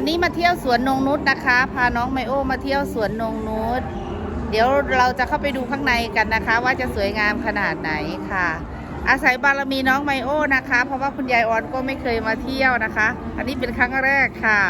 วันนี้มาเที่ยวสวนนงนุษนะคะ พาน้องไมโอมาเที่ยวสวนนงนุษเดี๋ยวเราจะเข้าไปดูข้างในกันนะคะ ว่าจะสวยงามขนาดไหนค่ะ อาศัยบารมีน้องไมโอนะคะ เพราะว่าคุณยายออนก็ไม่เคยมาเที่ยวนะคะ อันนี้เป็นครั้งแรกค่ะ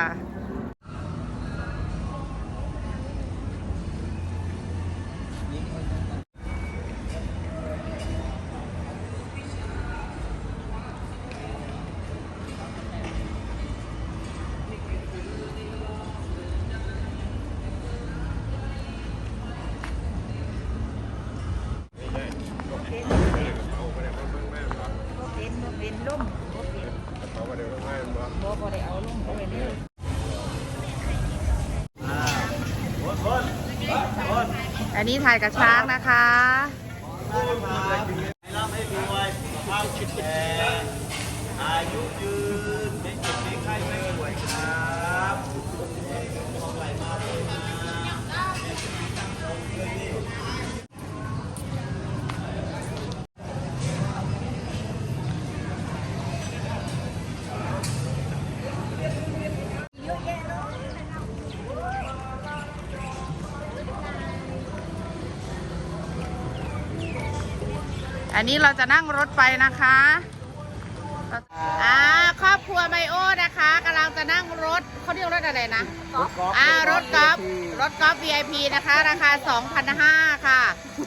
บ่บ่ได้เอาลงเอาไว้เลยอันนี้ถ่ายกับช้างนะคะอา นนี้เราจะนั่งรถไปนะคะอ่าครอบครัวไมโอนะคะกำลังจะนั่งรถเขาเรียกรถอะไรนะอ่ารถกอล์ฟรถกอล์ฟ VIP นะคะ ราคา 2,500 ค่ะ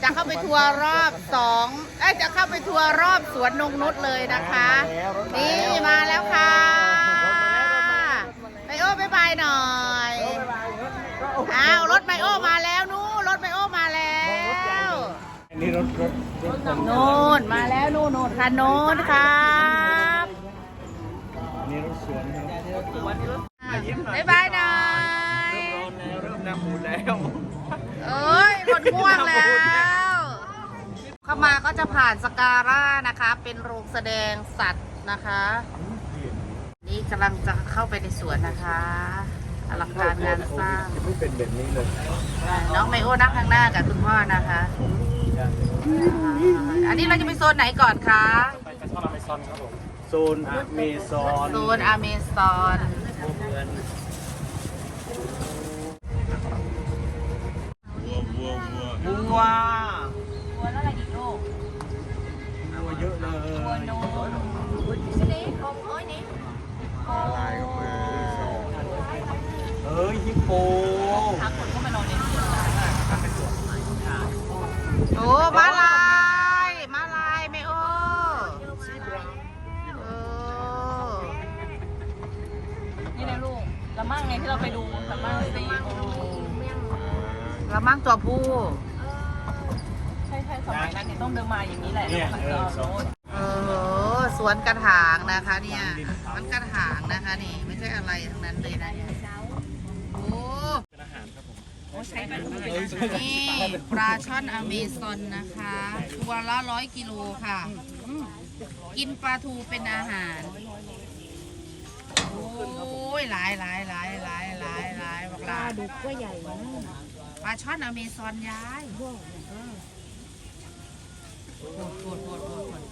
จะเข้าไปทัวร์รอบ2เอ้ยจะเข้าไปทัวร์รอบสวนนงนุชเลยนะคะ นี่มาแล้วค่ะไมโอบายบายหน่อยอ้าวรถไมโอมาแล้วนู้นรถไมโอมาแล้ว อั นนี้รถรถรถผมนู่นมาแล้วนู่นนู่นค่ะนู่นครับอันนี้รถสวนครับบ๊ายบายหน่อยเริ่มน้ำมูลแล้วเอ้ยคนง่วงแล้ว เข้ามาก็จะผ่านสการ่านะคะ เป็นโรงแสดงสัตว์นะคะ นี่กำลังจะเข้าไปในสวนนะคะอลังการงานสร้างไม่เป็นแบบนี้เลยน้องไมโอนั่งข้างหน้ากับคุณพ่อนะคะอันนี้ เราจะไปโซนไหนก่อนคะไปกระท่อมอเมซอนครับผมโซนอเมซอนโซนอเมซอนวัววัววัววัวแล้วอะไรอีกลูกวัวเยอะเลยวัวโนนเอ้ยฮิปโปโอ้มาลายมาลายไม่โอ้เออ นี่นะลูกละมั่งไงที่ เราไปดูละมั่งสิละมั่งตัวผู้ ใช่ใช่สมัยนั้นเนี่ยต้องเดินมาอย่างนี้แหละเนี่ยมันเอจะอสองโน้ตเออสวนกระถางนะคะเนี่ยมันกระถางนะคะนี่ไม่ใช่อะไรทั้งนั้นเลยนะเนี่ยโอ้โอ้ใช้ไปดูนี่ปลาช่อนอเมซอนนะคะตัวละร้อยกิโลค่ะกินปลาทูเป็นอาหารโอ้ยหลายหลายหลายหลายหลายหลายบอกลาดุกก็ใหญ่ปลาช่อนอเมซอนย้ายโคตรโคตรโคตรโคตรโคตร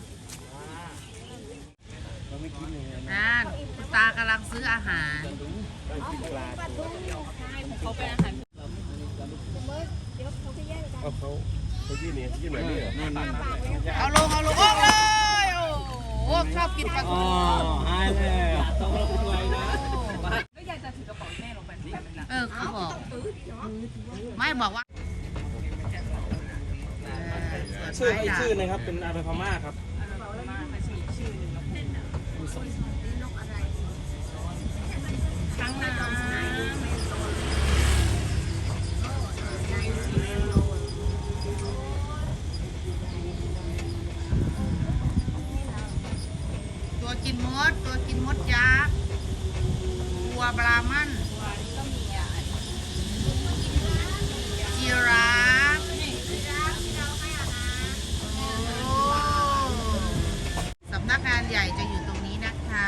นั่นคุณตากำลังซื้ออาหารเขาเป็นอาหารเขาเขาเขายื่นเนี่ยยื่นแบบนี้เหรอนั่นนั่นเอาลงเอาลงโอ้เลยโอ้โหชอบกินปลาทูหายแล้วต้องรวยนะ เออเขาบอก ไม่บอกว่าเชื่ออีกด่างชื่อนะครับเป็นอาราพม่าครับครั้งน้ตัวกินมด ตัวกินมดยักษ์ตัวบราหมัน ราฟโอ้สำนักงานใหญ่จะอยู่ตรงนี้นะคะ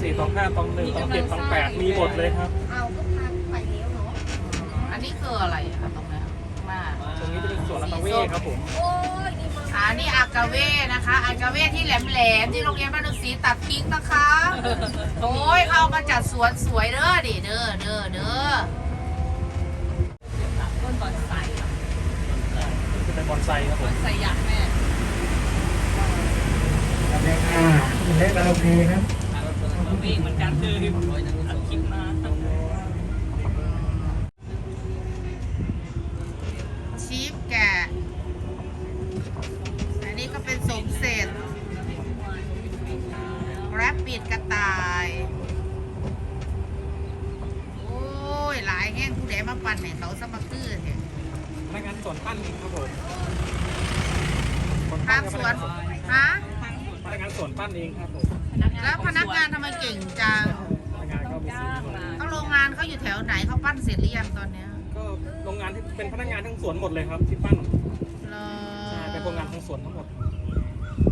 สี่ตองห้าตองหนึ่งตองเจ็ดตองแปดมีหมดเลยครับอันนี้คืออะไรอะตรงนี้นข้างหน้าตรงนี้จะเป็นสวนลาตาเว่ครับผมสอ่านี่อากาเว่นะคะอากาเว่ที่แหลมแหลมๆที่โรงเรียนบ้านดุสีตัดทิ้งนะคะ โอ้ยเขาเอามาจัดสวนสวยเด้อดิเด้อเด้อเด้อต้น บอนไซอะจะเป็นบอนไซครับผบอมนไซยักษ์แม่เล็กอ่าเล็กกระโอเคนะวิ่งเหมือนกันคือ เองครับผมแล้วพนักงานทำไมเก่งจังพนักงานก็ไปซื้อมาเขาโรงงานเขาอยู่แถวไหนเขาปั้นเสร็จหรือยังตอนเนี้ยก็โรงงานที่เป็นพนักงานทั้งสวนหมดเลยครับที่ปั้นเหรอใช่เป็นโรงงานทั้งสวนทั้งหมด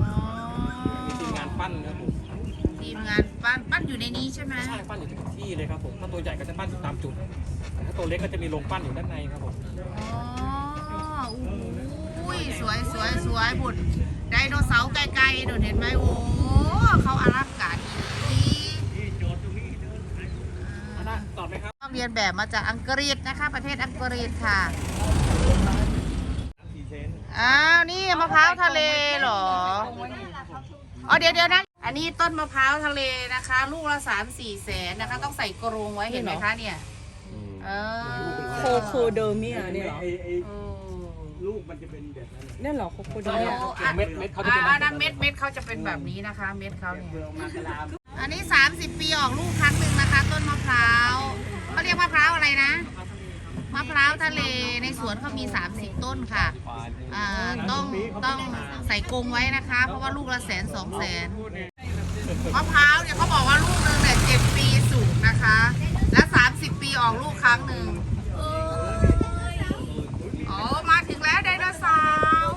อ๋อมีทีมงานปั้นครับผมทีมงานปั้นปั้นอยู่ในนี้ใช่ไหมใช่ปั้นอยู่ทุกที่เลยครับผมถ้าตัวใหญ่ก็จะปั้นอยู่ตามจุดแต่ถ้าตัวเล็กก็จะมีโรงปั้นอยู่ด้านในครับผมอ๋ออุ้ยสวยสวยสวยบุญ ไดโนเสาร์ไกลๆโดนเห็นไหมโอ้เขาอลังการดีอะได้ตอบไหมครับเรียนแบบมาจากอังกฤษนะคะ ประเทศอังกฤษค่ะสี่เซนอ้าวนี่มะพร้าวทะเลเหรออ๋อเดี๋ยวเดี๋ยวนะอันนี้ต้นมะพร้าวทะเลนะคะ ลูกละสามสี่แสนนะคะ ต้องใส่กรงไว้เห็นไหมคะเนี่ยเออโคโคเดอร์เมียเนี่ยเหรอไอ้ไอ้โอ้ลู กมันจะเป็นแบบนั้นนั่นเหรอโคโคเดอโอ้ร์เมียอะเม็ดเม็ดเขาจะอ่าเป็นอันนั้นเม็ดเม็ดเขาจะเป็นแบบนี้นะคะ เม็ดเขาเนี่ย เปลือกมากระลามอันนี้ 30 ปีออกลูกครั้งหนึ่งนะคะ ต้นมะพร้าวเขาเรียกมะพร้าวอะไรนะมะพร้าวทะเลในสวนเขามี 30 ต้นค่ะอ่าต้องต้องใส่กรงไว้นะคะ เพราะว่าลูกละแสนสองแสนมะพร้าวเนี่ยเขาบอกว่าลูกหนึงเนี่ยเจ็ดปีสุกนะคะ และ 30 ปีออกลูกครั้งหนึ่ง อ๋อมาถึงแล้วไดโนเสาร์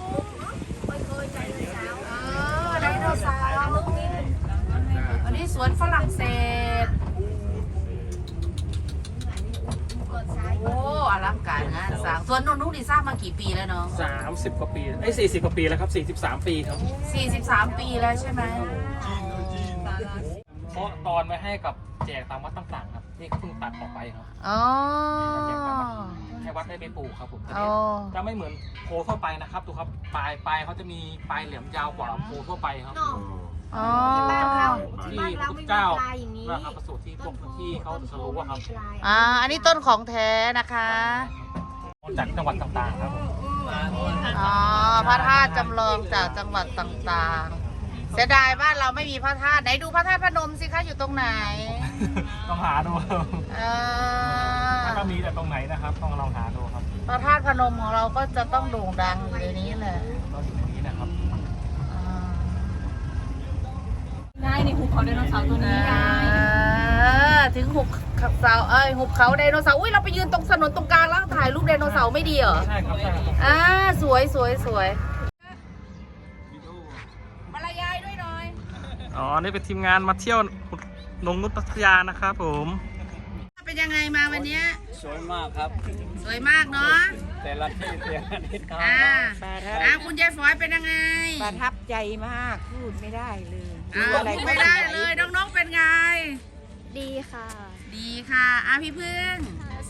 เออไดโนเสาร์อันนี้สวนฝรั่งเศส โอ้อลังการงานสร้างสวนนนทุกดีสร้างมากี่ปีแล้วน้องสามสิบกว่าปีไอ้สี่สิบกว่าปีแล้วครับสี่สิบสามปีครับ43 ปีแล้วใช่ไหม เพราะตอนไว้ให้กับแจกตามวัดต่างๆครับนี่เขาเพิ่งตัดออกไปครับอ๋อแจกตามวัดให้วัดได้ไปปลูกครับผมอ๋อ จะไม่เหมือนโพทั่วไปนะครับดูครับปลายปลายเขาจะมีปลายแหลมยาวกว่าโพทั่วไปครับอ๋อที่พระพุทธเจ้านะครับประสูติที่พวกที่เขาจะรู้ว่าครับอ่า อันนี้ต้นของแท้นะคะ จากจังหวัดต่างๆ ครับผมอ๋อ พระธาตุจำลองจากจังหวัดต่างๆ เสียดายบ้านเราไม่มีพระธาตุไหนดูพระธาตุพนมสิคะอยู่ตรงไหน ต้องหาดูครับเออถ้าก็มีแต่ตรงไหนนะครับ ต้องลองหาดูครับพระธาตุพนมของเราก็จะต้องโด่งดังอยู่ในนี้แหละก็อยู่ในนี้นะครับอ่าง่ายในภูเขาไดโนเสาร์ตัวนี้ไงเออถึงหุบเสาเอ้ยหุบเขาไดโนเสาร์อุ้ยเราไปยืนตรงถนนตรงกลางแล้วถ่ายรูปไดโนเสาร์ไม่ดีเหรอใช่ครับใช่ครับอ่าสวยสวยสวยมารยายด้วยหน่อย อ๋อนี่เป็นทีมงานมาเที่ยว ลงนุชพัทยานะครับผม เป็นยังไงมาวันเนี้ยสวยมากครับ สวยมากเนาะแต่ละที่แต่ละทิศทางอ่าอ่าคุณยายฝอยเป็นยังไงประทับใจมากพูดไม่ได้เลยอ่าพูดไม่ได้เลยน้องๆเป็นไง ดีค่ะ ดีค่ะอ่าพี่พึ่ง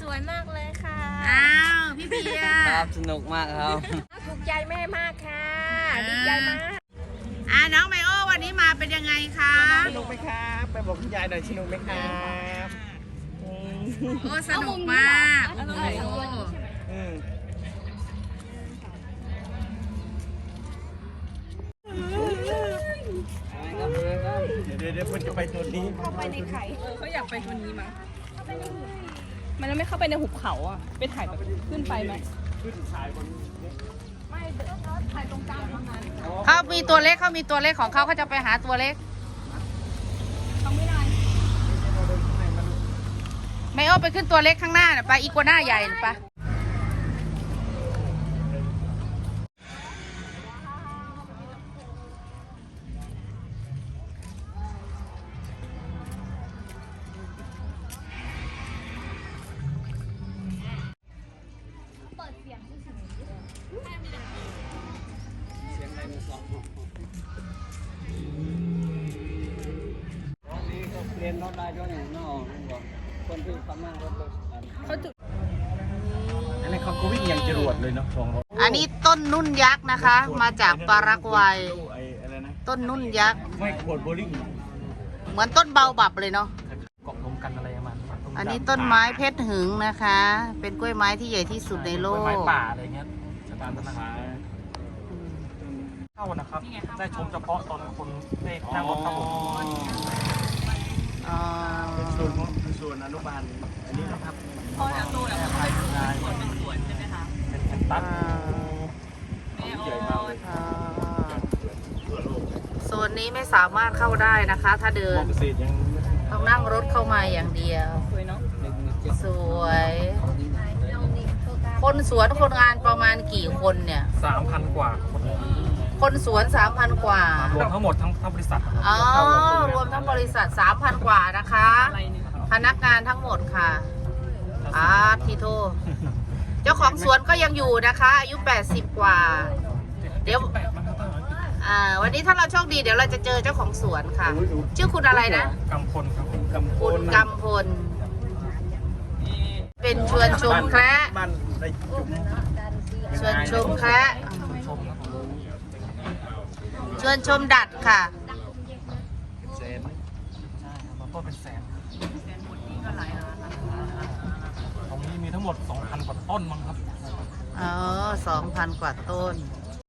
สวยมากเลยค่ะอ้าวพี่เบียร์ครับสนุกมากครับถูกใจแม่มากค่ะอ่าดีใจมากอ่าน้องไมโอ วันนี้มาเป็นยังไงคะสนุกไหมครับไปบอกคุณยายหน่อยสนุกไหมครับโอ้สนุกมากโอ้โหอืมเดี๋ยวเดี๋ยวเพิ่งจะไปตัวนี้เขาอยากไปคนนี้มั้งมันไม่เข้าไปในหุบเขาอะไปถ่ายแบบขึ้นไปไหม เขามีตัวเล็กเขามีตัวเล็กของเขาเขาจะไปหาตัวเล็กไม่โอ้ไมโอไปขึ้นตัวเล็กข้างหน้าน่ะไปอีกัวหน้าใหญ่น่ะไป เรียนรถได้ด้วยเนี่ยน้องคนที่ทำนั่งรถรถเขาจุดอันนี้เขาก็วิ่งอย่างจรวดเลยเนาะสองรถอันนี้ต้นนุ่นยักษ์นะคะ มาจากปารากวัย ไอ้อะไรนะต้นนุ่นยักษ์ ไม่ขวดโบลิ่งเหมือนต้นเบาบับเลยเนาะ เกาะรวมกันอะไรประมาณอันนี้ต้นไม้เพชรหึงนะคะ เป็นกล้วยไม้ที่ใหญ่ที่สุดในโลต้นไม้กป่าอะไรเงี้ยจะตามธนาคาร เข้านะครับได้ชมเฉพาะตอนคนได้นั่งรถครับผมอ๋อส่วนของส่วนอนุบาลอันนี้นะครับพอจากโตแล้วก็ไปดูสวนเป็นสวนใช่ไหมคะเป็นแผ่นตัดแม่ใหญ่โอ้มากเลยอ่าทั่วโลกโซนนี้ไม่สามารถเข้าได้นะคะ ถ้าเดิมนอเกษตรยังต้องนั่งรถเข้ามาอย่างเดียวสวยเนาะสวยคนสวนคนงานประมาณกี่คนเนี่ยสามพันกว่าคน คนสวนสามพันกว่า รวมทั้งหมดทั้งทั้งบริษัทนะครับอ๋อ รวมทั้งบริษัทสามพันกว่านะคะอะไรเนี่ยพนักงานทั้งหมดค่ะอาทีโท เจ้าของสวนก็ยังอยู่นะคะ อายุ 80 กว่า เดี๋ยวแปดมันก็ต้องอ่าวันนี้ถ้าเราโชคดีเดี๋ยวเราจะเจอเจ้าของสวนค่ะ ชื่อคุณอะไรนะ กำพลครับผมกำพคุณลกำพล เป็นชวนชมแคระบ้านได้จุ่มชวนชมแคระชมครับผม ชวนชมดัดค่ะเซนใช่ครับต้นเป็นแสนตรงนี้มีทั้งหมด 2,000 กว่าต้นมั้งครับ อ๋อสองพันกว่าต้น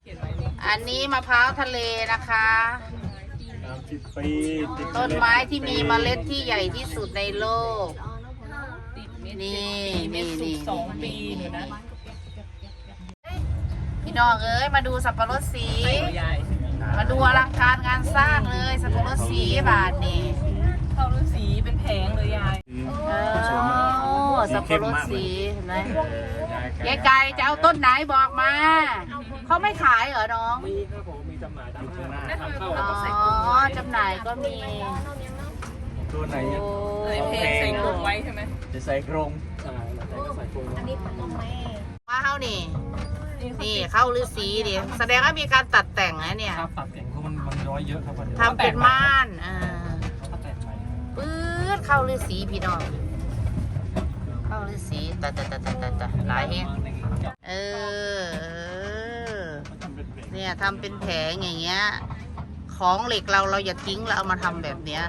เขียนไว้นี่อันนี้มะพร้าวทะเลนะคะ สามสิบปีติดต้นไม้ที่มีเมล็ดที่ใหญ่ที่สุดในโลกติดเม็ดนี่เม็ดนี่สุกนี่สองปีหนูนะ พี่น้องเอ้ย มาดูสับปะรดสี ใหญ่ มาดูอลังการงานสร้างเลยสับปะรดสีบาทนี่เข้าฤาษีเป็นแผงเลยยายเออสับปะรดสีเห็นไหมยายไก่จะเอาต้นไหนบอกมา เขาไม่ขายเหรอน้อง มีครับผมมีจำหน่ายด้านหน้านั่นคือเข้าตัวอ๋ใส่อจำหน่ายก็มี ตัวไหนโอ้เลยเพลงใส่กรงไว้ใช่ไหมจะใส่กรงใช่แล้วแต่ก็ใส่โฟม ว่าเข้านี่ นี่เข้าฤาษีดิแสดงว่ามีการตัดแต่งนะเนี่ยครับตัดเก่งเพราะมันมันย้อยเยอะครับวันนี้ทำเป็นม่านอ่าเขาแตกใหม่ปื๊ดเข้าฤาษีพี่น้อง เข้าฤาษีแต่แต่แต่แต่แต่หลายแฮงเออเออ เนี่ยทำเป็นแผงอย่างเงี้ย ของเหล็กเราเราอย่าทิ้งเราเอามาทำแบบเนี้ย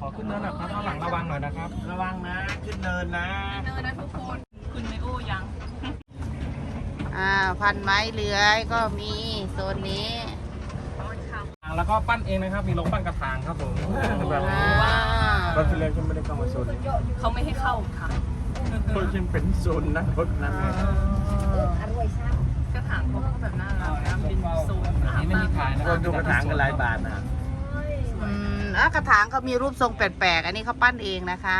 ขอขึ้นเนินหน่อยครับข้างหลังระวังหน่อยนะครับ ระวังนะ ขึ้นเนินนะเนินนะทุกคนคุณไมโอ้ยัง อ่าพันไม้เลื้อยก็มีโซนนี้แล้วก็ปั้นเองนะครับ มีลงปั้นกระถางครับผมแบบอ่ารถที่แล้วฉันไม่ได้เข้ามาโซนนี้เขาไม่ให้เข้าค่ะเพราะฉันเป็นโซนนั่งรถนั่นไงกระถางเขาก็แบบน่ารักนะเป็นโซนอันนี้ไม่มีขายนะครรับถดูกระถางกันหลายบาทนะอืมอะกระถางเขามีรูปทรงแปลกๆ อันนี้เขาปั้นเองนะคะ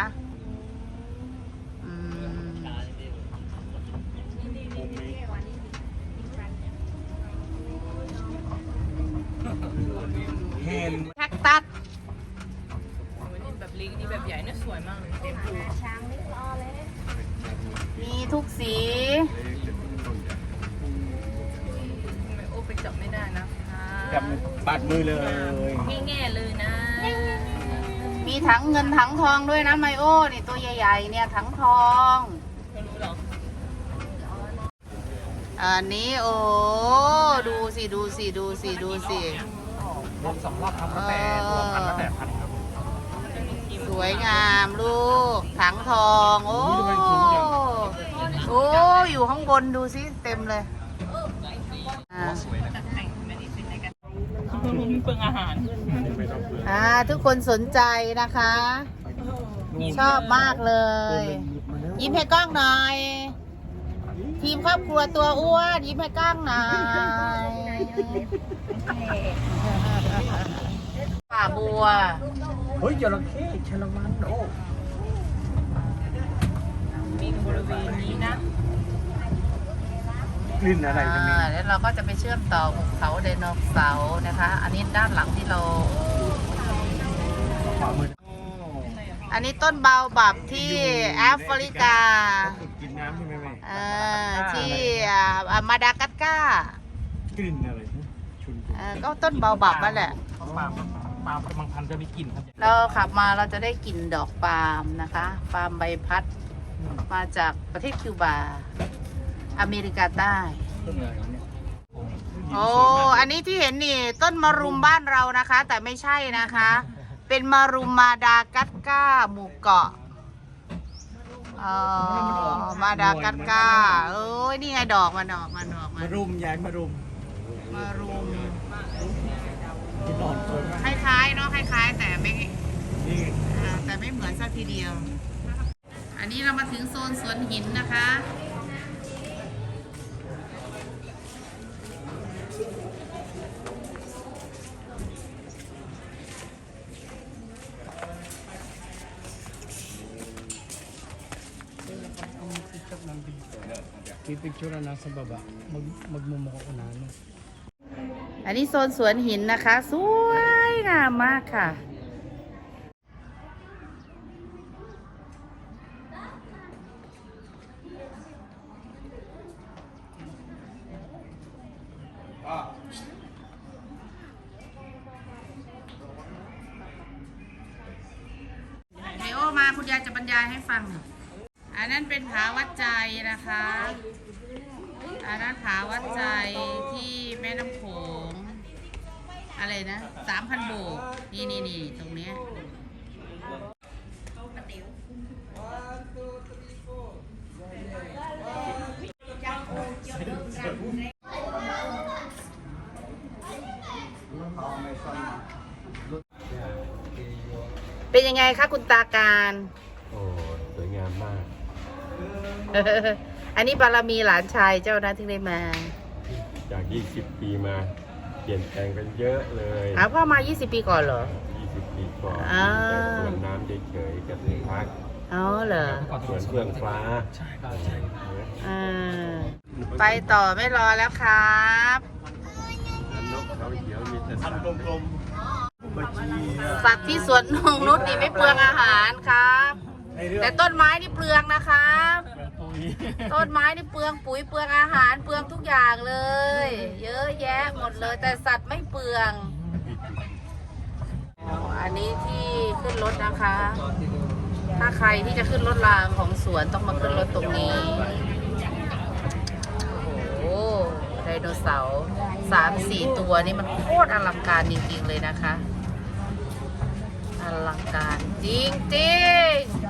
ด้วยนะไมโอ้นี่ตัวใหญ่ๆเนี่ยถังทองไม่รู้หรอกอันนี้โอ้ดูสิดูสิดูสิดูสิรวมสองรอบครับตั้งแต่รวมพันตั้งแต่พันครับผมสวยงามลูกถังทองโอ้โอ้อยู่ข้างบนดูสิเต็มเลยอ่าสวยนะครับเปลืองอาหารอ่าทุกคนสนใจนะคะ ชอบมากเลย ยิ้มให้กล้องหน่อย ทีมครอบครัวตัวอ้วนยิ้มให้กล้องหน่อยป่าบัว เฮ้ยจระเข้ชะละมันโอ้มีบริเวณนี้นะกลิ่นอะไรจะมีอ่าแล้วเราก็จะไปเชื่อมต่อภูเขาไดโนเสาร์นะคะ อันนี้ด้านหลังที่เราขวามือ อันนี้ต้นเบาบับที่แอฟริกากินน้ำใช่ไหมแม่เอ่อที่อ่าอ่ามาดากัสการ์กลิ่นอะไรนะชุนเออก็ต้นเบาบับนั่นแหละปาล์มปาล์มบางพันธุ์จะมีกลิ่นครับเราขับมาเราจะได้กลิ่นดอกปาล์มนะคะปาล์มใบพัดมาจากประเทศคิวบา อเมริกาใต้ต้นอะไรเนี่ยโอ้อันนี้ที่เห็นนี่ต้นมะรุมบ้านเรานะคะ แต่ไม่ใช่นะคะ เป็นมะรุมมาดากัสก้าหมู่เกาะอ๋อมาดากัสก้าเอ้ยนี่ไงดอกมันดอกมันดอกมัมานรุมยายมารุมมารุมที่นอนสวยมากคล้ายๆเนาะคล้ายๆ แต่ไม่นี่อ่าแต่ไม่เหมือนสักทีเดียว อันนี้เรามาถึงโซนสวนหินนะคะ Pipicture na sa baba. Mag, magmumukha ko na. Ano. อันนี้โซนสวนหินนะคะ สวยงามมากค่ะ เป็นยังไงคะคุณตาการ โอ้สวยงามมาก อันนี้บารมีหลานชายเจ้านะที่ได้มา จาก 20 ปีมา เปลี่ยนแปลงกันเยอะเลยอ้าวพ่อมา 20 ปีก่อนเหรอ 20 ปีก่อนอ่า แต่สวนน้ำเฉยๆกับสวนพักอ๋อเหรอสวนเฟื่องฟ้าใช่ครับใช่อ่าไปต่อไม่รอแล้วครับ นกเขาเขียวมีแต่สัตว์ กลมๆบัญชีอะ สัตว์ที่สวนนงนุชนี่ไม่เปลืองอาหารครับในเรื่องแต่ต้นไม้นี่เปลืองนะครับปุ๋ยต้นไม้นี่เปลืองปุ๋ยเปลืองอาหารเปลืองทุกอย่างเลย เยอะแยะหมดเลย แต่สัตว์ไม่เปลืองอ๋ออันนี้ที่ขึ้นรถนะคะ ถ้าใครที่จะขึ้นรถรางของสวนต้องมาขึ้นรถตรงนี้ โอ้โหไดโนเสาร์สามสี่ตัวนี่มันโคตรอลังการจริงๆเลยนะคะ อลังการจริงๆ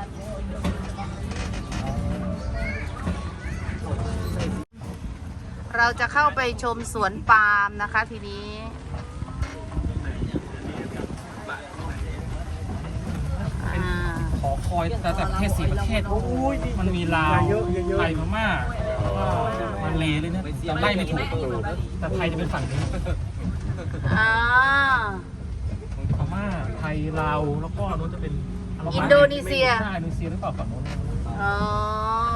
เราจะเข้าไปชมสวนปาล์มนะคะทีนี้อ่าขอคอยแต่แต่ประเทศสี่ประเทศโอ้ยมันมีลาวไทยพม่ามันเลเลยนะแต่ไล่ไม่ถูกแต่ไทยจะเป็นฝั่งนี้อ่าพม่าไทย ลาวแล้วก็นู้นจะเป็นอินโดนีเซีย ใช่อินโดนีเซียหรือเปล่าฝั่งนู้นอ๋อ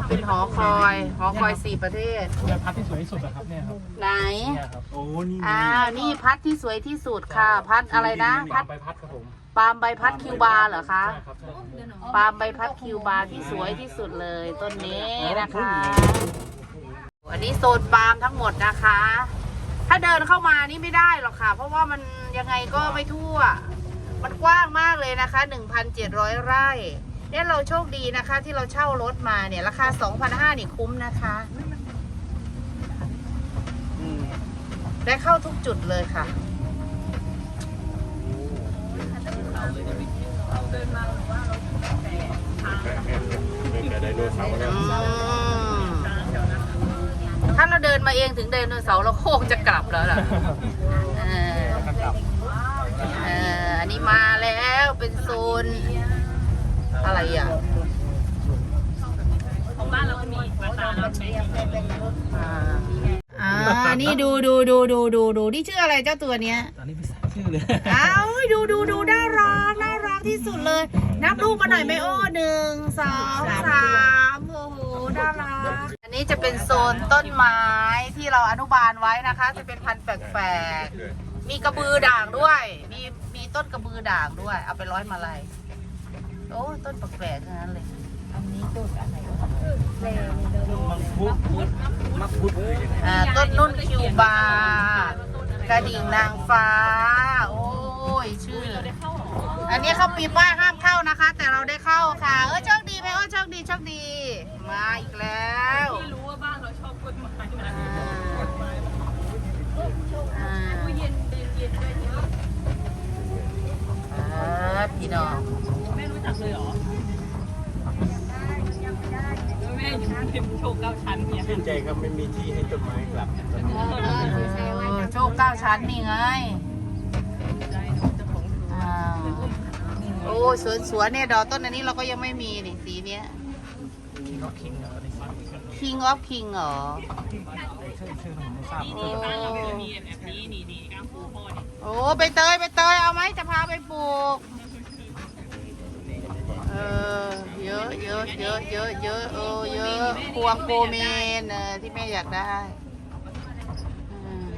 เป็นหอคอย หอคอยสี่ประเทศเนี่ยพัดที่สวยที่สุดนะครับเนี่ยครับไหน เนี่ยครับโอ้นี่อ่า นี่พัดที่สวยที่สุดค่ะ พัดอะไรนะปาพัดล์มใบพัดครับผมปาล์มใบพัดคิวบาร์เหรอคะ ใช่ครับใช่ครับปาล์มใบพัดคิวบาร์ที่สวยที่สุดเลยต้นนี้นะคะ อันนี้โซนปาล์มทั้งหมดนะคะ ถ้าเดินเข้ามานี่ไม่ได้หรอกค่ะ เพราะว่ามันยังไงก็ไม่ทั่ว มันกว้างมากเลยนะคะ 1,700 ไร่เนี่ยเราโชคดีนะคะ ที่เราเช่ารถมาเนี่ยราคา 2,500นี่คุ้มนะคะและเข้าทุกจุดเลยค่ะเป็นแต่ไดโนเสาร์แล้วอืมถ้าเราเดินมาเองถึงไดโนเสาร์เราโคงจะกลับแล้วล่ะเออเอออั นนี้มาแล้วเป็นโซน อะไรอะของบ้านเราก็มีมาตาเราใช้อ่าอ่านี่ดูดูดูดูดูดูนี่ชื่ออะไรเจ้าตัวเนี้ยตอนนี้ไม่ทราบชื่อเลยอ้าวดูดูดูน่ารักน่ารักที่สุดเลย นับลูกมาหน่อยไหมโอ้หนึ่งสองสามโอ้โหน่ารักอันนี้จะเป็นโซนต้นไม้ที่เราอนุบาลไว้นะคะ จะเป็นพันธุ์แปลกๆมีกระบือด่างด้วย มีมี ต้นกระบือด่างด้วย เอาไปร้อยมาลัยโอ้ต้นแปลกๆทั้งนั้นเลยมังคุดมังคุดคือยังไงอ่าต้นนุ่นคิวบาร์กระดิ่งนางฟ้า โอ้ยชื่อ อันนี้เขาปีป้ายห้ามเข้านะคะ แต่เราได้เข้าค่ะ เออโชคดีไหมโอ้โชคดีโชคดี มาอีกแล้ว ไม่รู้ว่าบ้านเราชอบกฎหมายนะ อ่าอ่า เย็นเย็นเย็นด้วยเนี่ย อ่าพี่น้องแม่รู้จักเลยเหรอแม่อยู่เป็นโชว์เก้าชั้นเนี่ยชื่นใจครับไม่มีที่ให้ต้นไม้กลับเออโชคเก้าชั้นนี่ไงอ่าโอ้ยสวนสวนเนี่ยดอกต้นอันนี้เราก็ยังไม่มีนี่สีเนี้ย King of King เหรอโอ้บ้านเราจะมีแบบนี้นี่นี่กางปูพ่อนี่ โอ้ใบเตยใบเตยเอาไหมจะพาไปปลูก เออเยอะเยอะเยอะเยอะเยอะเออเยอะพวงโปเมนเออที่แม่อยากได้อืม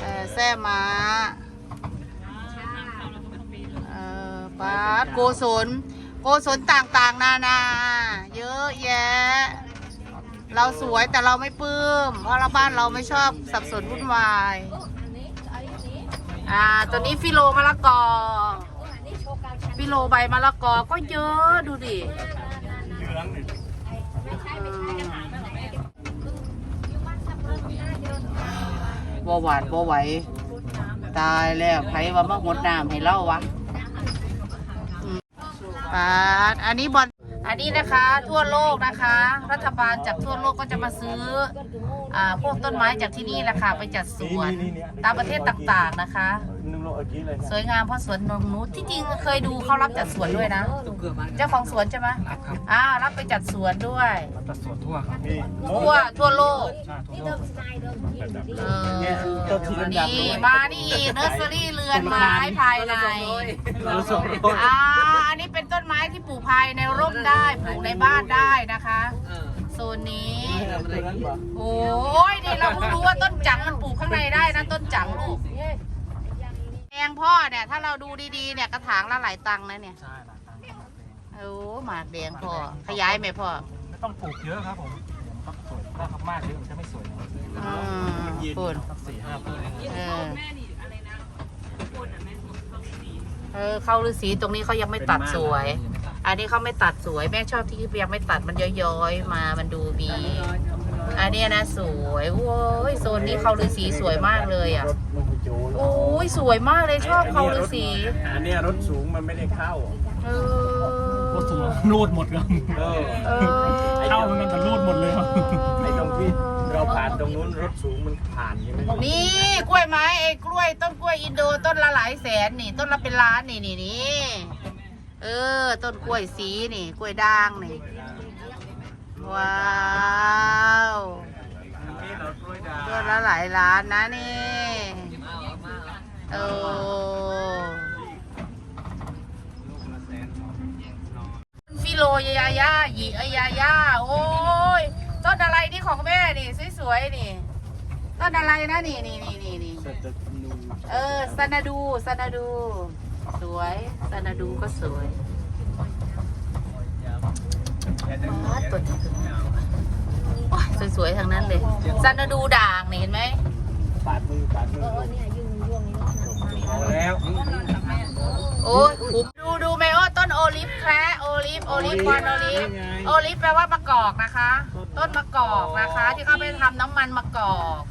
เออแซ่ม้าเออปาโกศลโกศลต่างๆ นานา เยอะแยะ เราสวยแต่เราไม่ปลื้ม เพราะเราบ้านเราไม่ชอบสับสนวุ่นวาย อ่าตัวนี้ฟิโลมะละกอ ฟิโลใบมะละกอก็เยอะดูดิบ่หวานบ่ไหว ตายแล้วใครว่ามาหดน้ำให้เล่าวะอืมปาดอันนี้บอล อันนี้นะคะทั่วโลกนะคะ รัฐบาลจากทั่วโลกก็จะมาซื้ออ่าพวกต้นไม้จากที่นี่แหละค่ะไปจัดสวนตามประเทศต่างๆนะคะนึงโลเมื่อกี้เลยสวยงามเพราะสวนนงนุชที่จริงเคยดูเขารับจัดสวนด้วยนะ เจ้าของสวนใช่ไหมรับครับอ่ารับไปจัดสวนด้วยรับตัดสวนทั่วครับนี่ทั่วทั่วโลกใช่ทั่วโลกเอเนี่ยอต้นสีดำๆนี่มานี่อีกเนอร์เซอรี่เรือนไม้ภายในเราสองคนอ่าอันนี้เป็นต้นไม้ที่ปลูกภายในร่มได้ปลูกในบ้านได้นะคะโซนนี้โอ้ยนี่เราเพิ่งรู้ว่าต้นจังมันปลูกข้างในได้นะต้นจังลูกแดงพ่อเนี่ยถ้าเราดูดีๆเนี่ยกระถางละหลายตังค์นะเนี่ยใช่หลักตังค์ครับโอ้หมากแดงพ่อขยายไหมพ่อไม่ต้องปลูกเยอะครับผมเดี๋ยวมันก็สวยถ้าทำมากเยอะมันจะไม่สวยนะอืมปุ่นสักสี่ห้าต้นเออแม่นี่อะไรนะคนอะแม่เขาสีเออเข้าฤาษีตรงนี้เขายังไม่ตัดสวย อันนี้เขาไม่ตัดสวยแม่ชอบที่ยังไม่ตัดมันย้อยๆมามันดูมีอันเนี้ยนะสวยโอ้ยโซนนี้เขาฤาษีสวยมากเลยอะรถลงไปโจแล้วโอ้ยสวยมากเลยชอบเขาฤาษีอันเนี้ยรถสูงมันไม่ได้เข้าเอก็อสวยรูดหมดครับเออเออเข้ามันกันแต่รูดหมดเลยครับไอ้ตรงที่เราผ่านตรงนู้นรถสูงมันผ่านใช่ไหมนี่กล้วยไม้ไอ้กล้วยต้นกล้วยอินโดต้นละหลายแสนนี่ ต้นละเป็นล้านนี่นี่นี่ เออ ต้นกล้วยสีนี่ กล้วยด่างนี่ ว้าวต้นละหลายล้านนะนี่โอ้ฟิโลยายาย่าหยีอยาย่าโอ้ยต้นอะไรนี่ของแม่นี่สวยๆนี่ต้นอะไรนะนี่นี่นี่นี่นี่เออสนาดูสนาดู สวยสนาดูก็สวยว้าตัวนี้คือโอ้ยสวยๆทางนั้นเลยสนาดูด่างนี่เห็นไหมปาดมือปาดมือพอแล้วโอ้ยดูดูไหมโอ้ต้นโอลิฟแคระโอลิฟโอลิฟควันโอลิฟโอลิฟแปลว่ามะกอกนะคะ ต้นมะกอกนะคะ ที่เขาไปทำน้ำมันมะกอก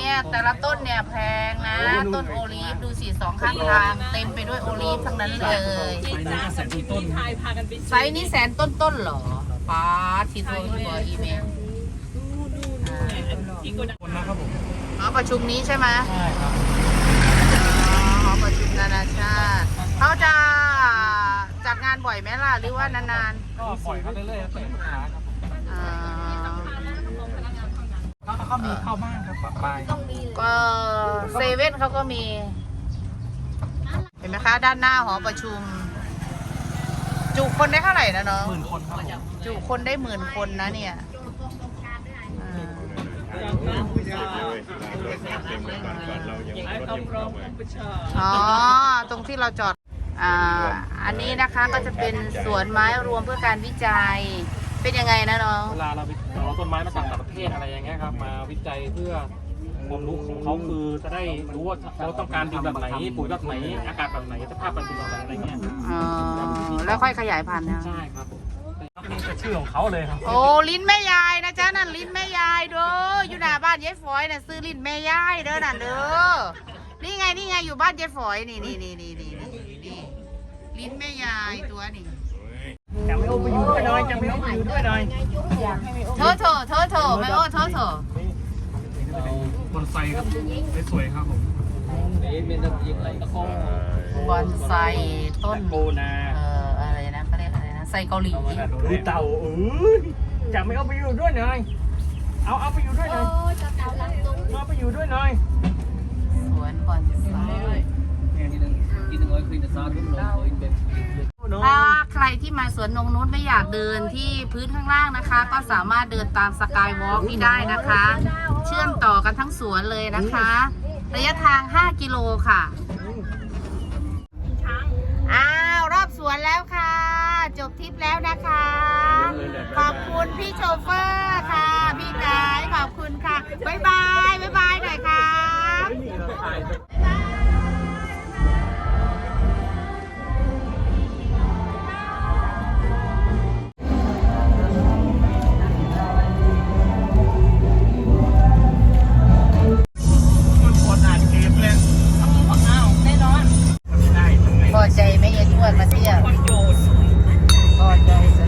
เนี่ยแต่ละต้นเนี่ยแพงนะ ต้นโอลีฟดูสิสองข้างทางเต็มไปด้วยโอลีฟทั้งนั้นเลยไปนี่ก็แสนต้นพายพากันไปไซส์นี้แสนต้นต้นๆเหรอป้าดทีโทรที่บออีเมลอ่าที่โกดังคนนะครับผมหอประชุมนี้ใช่ไหมใช่ครับอ๋อหอประชุมนานาชาติเขาจะจัดงานบ่อยไหมล่ะหรือว่านานก็ปล่อยเขาเรื่อยๆเปิดลูกค้าครับ ก็มีเข้าบ้างครับปรับปลายก็เซเว่นเขาก็มี เห็นไหมคะด้านหน้าหอประชุม จุคนได้เท่าไหร่นะน้อง หมื่นคนครับผมจุคนได้หมื่นคนนะเนี่ยอ่าอ๋อ ตรงที่เราจอด อ่า อันนี้นะคะก็จะเป็นสวนไม้รวมเพื่อการวิจัย เป็นยังไงนะน้อง เวลาเราไปเอาต้นไม้มาจากต่างประเทศอะไรอย่างเงี้ยครับมาวิจัยเพื่อความรู้ของเขาคือจะได้รู้ว่าเขาต้องการดินแบบไหนปุ๋ยแบบไหนอากาศแบบไหนสภาพแบบไหนอะไรเงี้ยอ๋อ แล้วค่อยขยายพันธุ์นะใช่ครับนี่เป็นชื่อของเขาเลยครับ โอ้ลิ้นแม่ยายนะจ๊ะนั่นลิ้นแม่ยายเด้ออยู่หน้าบ้านยายฝอยน่ะซื้อลิ้นแม่ยายเด้อนั่นเด้อนี่ไงนี่ไงอยู่บ้านยายฝอยนี่นี่นี่นี่นี่นี่นี่ลิ้นแม่ยายตัวนี่ จะไม่เอาไปอยู่ด้วยหน่อยจะไม่เอาไปอยู่ด้วยหน่อยโทษโถโทษโถไม่โอ้โทษโถบอนไซครับสวยๆครับผมบอนไซต้นโกนาเอ่ออะไรนะเขาเรียกอะไรนะไซเกาหลีดูเต่าเอ้ยจะไม่เอาไปอยู่ด้วยหน่อยเอาเอาไปอยู่ด้วยหน่อยเอาไปอยู่ด้วยหน่อยสวนบอนไซถ้าใคร ที่มาสวนนงนุชไม่อยากเดินที่พื้นข้างล่างนะคะ ก็สามารถเดินตามสกายวอล์กนี่ได้นะคะ เชื่อมต่อกันทั้งสวนเลยนะคะ ระยะทาง 5 กิโลค่ะอ้าวรอบสวนแล้วค่ะ จบทริปแล้วนะคะ ขอบคุณพี่โชเฟอร์ค่ะ พี่กายขอบคุณค่ะ บ๊ายบาย วนมาเที่ยวพอใจ